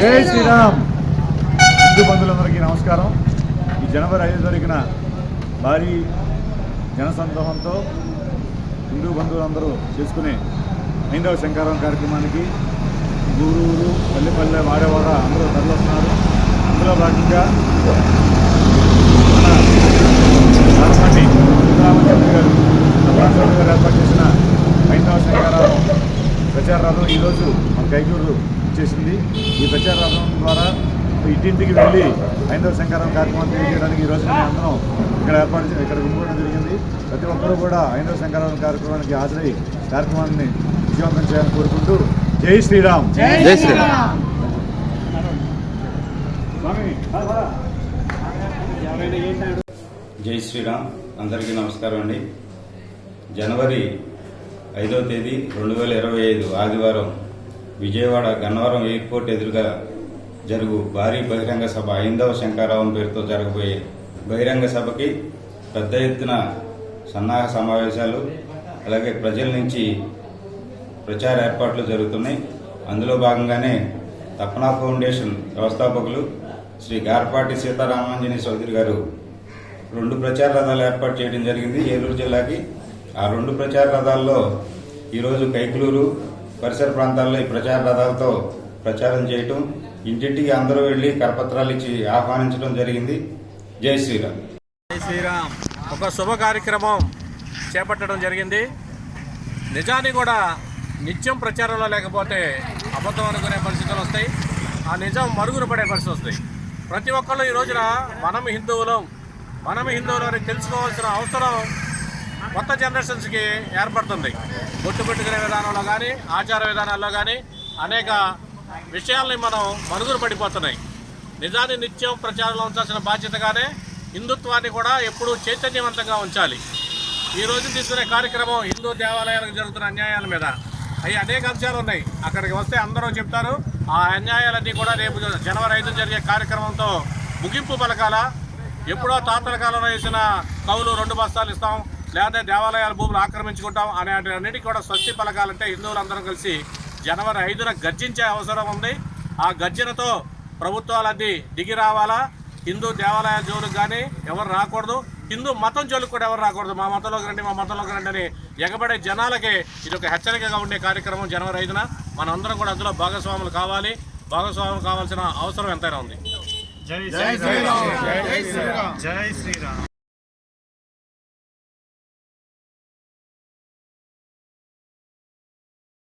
జై శ్రీరామ్. హిందూ బంధువులందరికీ నమస్కారం. ఈ జనవరి ఐదు జరిగిన భారీ జనసందోహంతో హిందూ బంధువులందరూ చేసుకునే హైందవ శంకారం కార్యక్రమానికి గురువులు పల్లెపల్లె వాడేవాడ అందరూ తరలిస్తున్నారు అందులో భాగంగా గారు ఏర్పాటు చేసిన హైందవ శంకారం ప్రచార రథం ఈరోజు మన కైకూరు ఇచ్చేసింది ఈ ప్రచార రథం ద్వారా ఇంటింటికి వెళ్ళి హైందవ శంకరం కార్యక్రమం తెలియజేయడానికి ఈరోజు మేము అందరం ఇక్కడ ఏర్పాటు చే- ఇక్కడ గుమ్మడం జరిగింది. ప్రతి ఒక్కరూ కూడా హైందవ శంకరం కార్యక్రమానికి హాజరై కార్యక్రమాన్ని విజయవంతం చేయాలని కోరుకుంటూ జై శ్రీరామ్. జై శ్రీరామ్. జై శ్రీరామ్. అందరికీ నమస్కారం అండి. జనవరి ఐదో తేదీ రెండు వేల ఇరవై ఐదు ఆదివారం విజయవాడ గన్నవరం ఎయిర్పోర్ట్ ఎదురుగా జరుగు భారీ బహిరంగ సభ. ఐందవ శంకారావం పేరుతో జరగబోయే బహిరంగ సభకి పెద్ద ఎత్తున సన్నాహ సమావేశాలు అలాగే ప్రజల నుంచి ప్రచార ఏర్పాట్లు జరుగుతున్నాయి. అందులో భాగంగానే తపనా ఫౌండేషన్ వ్యవస్థాపకులు శ్రీ గార్పాటి సీతారామాంజనేయ చౌదరి గారు రెండు ప్రచార రథాలు ఏర్పాటు చేయడం జరిగింది. ఏలూరు జిల్లాకి ఆ రెండు ప్రచార రథాల్లో ఈరోజు కైకులూరు పరిసర ప్రాంతాల్లో ఈ ప్రచార రథాలతో ప్రచారం చేయటం ఇంటింటికి అందరూ వెళ్ళి కరపత్రాలు ఇచ్చి ఆహ్వానించడం జరిగింది. జై శ్రీరామ్. జై శ్రీరామ్. ఒక శుభ కార్యక్రమం చేపట్టడం జరిగింది. నిజాన్ని కూడా నిత్యం ప్రచారంలో లేకపోతే అబద్ధం అనుకునే పరిస్థితులు వస్తాయి. ఆ నిజం మరుగున పడే పరిస్థితి వస్తాయి. ప్రతి ఒక్కళ్ళు ఈ రోజున మనం హిందువులం మనం హిందువులు అని తెలుసుకోవాల్సిన అవసరం కొత్త జనరేషన్స్కి ఏర్పడుతుంది. బొట్టు పెట్టుకునే విధానంలో కానీ ఆచార విధానాల్లో కానీ అనేక విషయాల్ని మనం మరుగున పడిపోతున్నాయి. నిజాన్ని నిత్యం ప్రచారంలో ఉంచాల్సిన బాధ్యతగానే హిందుత్వాన్ని కూడా ఎప్పుడూ చైతన్యవంతంగా ఉంచాలి. ఈ రోజు తీసుకునే కార్యక్రమం హిందూ దేవాలయాలకు జరుగుతున్న అన్యాయాల మీద. అవి అనేక అంశాలు ఉన్నాయి. అక్కడికి వస్తే అందరూ చెప్తారు ఆ అన్యాయాలన్నీ కూడా రేపు జనవరి ఐదు జరిగే కార్యక్రమంతో ముగింపు పలకాల. ఎప్పుడో తాతల కాలంలో వేసిన కవులు రెండు బస్తాలు ఇస్తాం. లేకపోతే దేవాలయాల భూములు ఆక్రమించుకుంటాం అనే అన్నిటికీ కూడా స్వస్తి పలకాలంటే హిందువులందరం కలిసి జనవరి ఐదున గర్జించే అవసరం ఉంది. ఆ గర్జనతో ప్రభుత్వాలన్నీ దిగి రావాలా? హిందూ దేవాలయాల జోలికి కానీ ఎవరు రాకూడదు. హిందూ మతం జోలికి కూడా ఎవరు రాకూడదు. మా మతంలోకి రండి మా మతంలోకి రండి అని ఎగబడే జనాలకి ఇది ఒక హెచ్చరికగా ఉండే కార్యక్రమం జనవరి ఐదున. మనందరం కూడా అందులో భాగస్వాములు కావాలి. భాగస్వాములు కావాల్సిన అవసరం ఎంతైనా ఉంది. జై శ్రీరామ్. జై శ్రీరామ్. జై శ్రీరామ్.